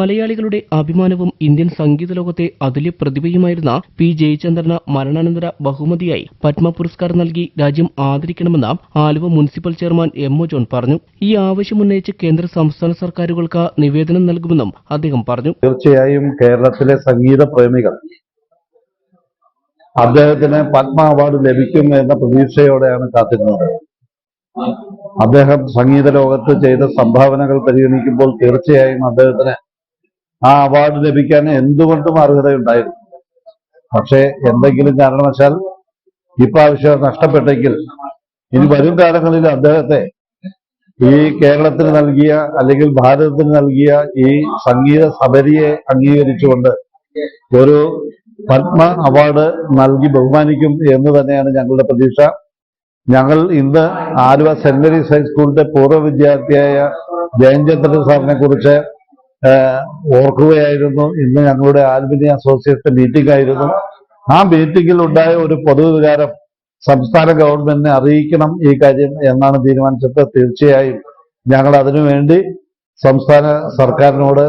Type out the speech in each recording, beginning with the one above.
മലയാളികളുടെ അഭിമാനവും ഇന്ത്യൻ സംഗീത ലോകത്തെ അതുല്യ പ്രതിഭയുമായിരുന്ന പി ജയചന്ദ്രന് മരണാനന്തര ബഹുമതിയായി പത്മ പുരസ്കാരം നൽകി രാജ്യം ആദരിക്കണമെന്ന് Aluva municipal chairman M O John പറഞ്ഞു. ഈ ആവശ്യമുന്നയിച്ച് കേന്ദ്ര സംസ്ഥാന സർക്കാരുകൾക്ക് നിവേദനം നൽകുമെന്നും അദ്ദേഹം പറഞ്ഞു. തീർച്ചയായും കേരളത്തിലെ സംഗീത പ്രേമികൾ അദ്ദേഹത്തിന് പത്മ അവാർഡ് ലഭിക്കും എന്ന പ്രതീക്ഷയോടെയാണ് കാത്തിരുന്നത്. അദ്ദേഹം സംഗീത ലോകത്ത് ചെയ്ത സംഭാവനകൾ പരിഗണിക്കുമ്പോൾ തീർച്ചയായും അദ്ദേഹത്തിന് ആ അവാർഡ് ലഭിക്കാൻ എന്തുകൊണ്ടും അർഹതയുണ്ടായിരുന്നു. പക്ഷേ എന്തെങ്കിലും കാരണവശാൽ ഇപ്രാവശ്യം നഷ്ടപ്പെട്ടെങ്കിൽ ഇനി വരും കാലങ്ങളിൽ അദ്ദേഹത്തെ ഈ കേരളത്തിന് നൽകിയ അല്ലെങ്കിൽ ഭാരതത്തിന് നൽകിയ ഈ സംഗീത സബരിയെ അംഗീകരിച്ചുകൊണ്ട് ഒരു പത്മ അവാർഡ് നൽകി ബഹുമാനിക്കും എന്ന് തന്നെയാണ് ഞങ്ങളുടെ പ്രതീക്ഷ. ഞങ്ങൾ ഇന്ന് ആലുവ സെന്റ് മേരീസ് ഹൈസ്കൂളിന്റെ പൂർവ വിദ്യാർത്ഥിയായ ജയൻചന്ദ്രൻ സാറിനെ കുറിച്ച് ഓർക്കുകയായിരുന്നു ഇന്ന് ഞങ്ങളുടെ ആൽബിനി അസോസിയേഷൻ മീറ്റിംഗ് ആയിരുന്നു ആ മീറ്റിംഗിൽ ഉണ്ടായ ഒരു പൊതുവികാരം സംസ്ഥാന ഗവൺമെന്റിനെ അറിയിക്കണം ഈ കാര്യം എന്നാണ് തീരുമാനിച്ചത്. തീർച്ചയായും ഞങ്ങൾ അതിനുവേണ്ടി സംസ്ഥാന സർക്കാരിനോട്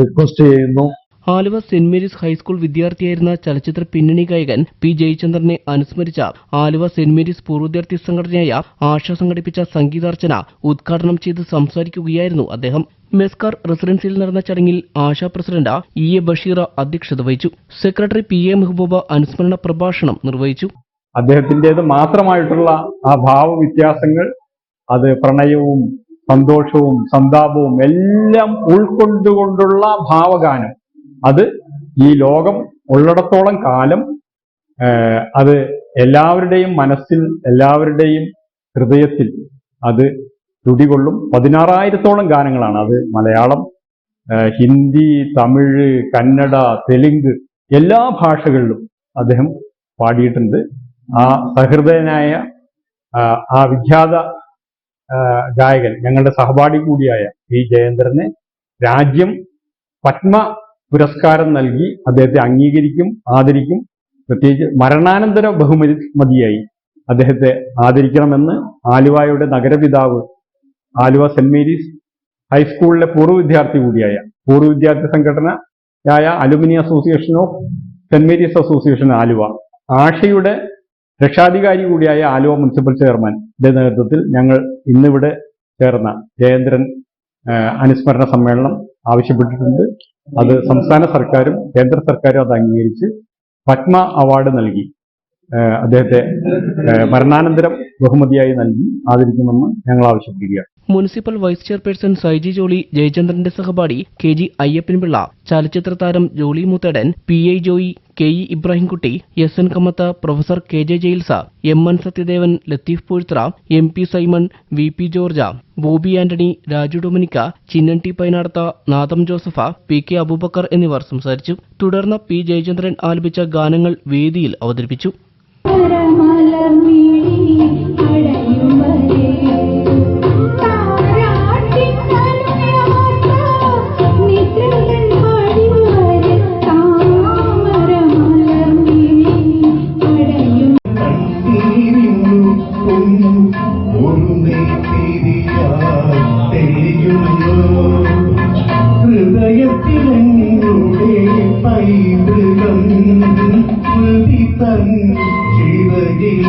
റിക്വസ്റ്റ് ചെയ്യുന്നു. Aluva Saint Mary's high school വിദ്യാർത്ഥിയായിരുന്ന ചലച്ചിത്ര പിന്നണി ഗായകൻ പി ജയചന്ദ്രനെ അനുസ്മരിച്ച ആലുവ സെന്റ് മേരീസ് പൂർവ സംഘടനയായ ആശ സംഘടിപ്പിച്ച സംഗീതാർച്ചന ഉദ്ഘാടനം ചെയ്ത് സംസാരിക്കുകയായിരുന്നു അദ്ദേഹം. മെസ്കാർ റെസിഡൻസിയിൽ നടന്ന ചടങ്ങിൽ Asha president E A Basheer അധ്യക്ഷത വഹിച്ചു. സെക്രട്ടറി പി എ മെഹബൂബ അനുസ്മരണ പ്രഭാഷണം നിർവഹിച്ചു. അദ്ദേഹത്തിന്റെത് മാത്രമായിട്ടുള്ള ആ ഭാവവ്യത്യാസങ്ങൾ അത് പ്രണയവും സന്തോഷവും സന്താപവും എല്ലാം ഉൾക്കൊണ്ടുകൊണ്ടുള്ള ഭാവഗാനം. അത് ഈ ലോകം ഉള്ളിടത്തോളം കാലം അത് എല്ലാവരുടെയും മനസ്സിൽ എല്ലാവരുടെയും ഹൃദയത്തിൽ അത് തുടികൊള്ളും. പതിനാറായിരത്തോളം ഗാനങ്ങളാണ് അത്. മലയാളം ഹിന്ദി തമിഴ് കന്നഡ തെലുങ്ക് എല്ലാ ഭാഷകളിലും അദ്ദേഹം പാടിയിട്ടുണ്ട്. ആ സഹൃദയനായ ആ വിഖ്യാത ഗായകൻ ഞങ്ങളുടെ സഹപാഠി കൂടിയായ പി ജയേന്ദ്രനെ രാജ്യം പത്മ പുരസ്കാരം നൽകി അദ്ദേഹത്തെ അംഗീകരിക്കും ആദരിക്കും. പ്രത്യേകിച്ച് മരണാനന്തര ബഹുമതി മതിയായി. അദ്ദേഹത്തെ ആദരിക്കണമെന്ന് ആലുവയുടെ നഗരപിതാവ് ആലുവ സെന്റ് മേരീസ് ഹൈസ്കൂളിലെ പൂർവ വിദ്യാർത്ഥി കൂടിയായ പൂർവ വിദ്യാർത്ഥി സംഘടനയായ alumni association of saint Mary's association Aluva ആഷയുടെ രക്ഷാധികാരി കൂടിയായ ആലുവ മുനിസിപ്പൽ ചെയർമാന്റെ നേതൃത്വത്തിൽ ഞങ്ങൾ ഇന്നിവിടെ ചേർന്ന ജയേന്ദ്രൻ അനുസ്മരണ സമ്മേളനം ആവശ്യപ്പെട്ടിട്ടുണ്ട്. അത് സംസ്ഥാന സർക്കാരും കേന്ദ്ര സർക്കാരും അത് അംഗീകരിച്ച് പത്മ അവാർഡ് നൽകി. അദ്ദേഹത്തെ മരണാനന്തരം ബഹുമതിയായി നൽകി. ആദരിക്കുമെന്ന് ഞങ്ങൾ ആവശ്യപ്പെടുകയാണ്. Municipal vice chairperson Saiji Jolly ജയചന്ദ്രന്റെ സഹപാഠി കെ ജി അയ്യപ്പൻപിള്ള ചലച്ചിത്ര താരം Jolly Muthadan P I Joy K E Ibrahimkutty S N Kamath professor K J Giles M N Sathyadevan Latheef Poozhthra M P Simon V P George Bobby Antony Raju Dominic Chinnan T Painadath Nadam Joseph P K Abubakar എന്നിവർ സംസാരിച്ചു. തുടർന്ന് P Jayachandran ആലപിച്ച ഗാനങ്ങൾ വേദിയിൽ അവതരിപ്പിച്ചു. ഹൃദയത്തിലെങ്ങളുടെ പൈതൃകം സ്മൃതി തൻ ചിറകിലേറിയാലും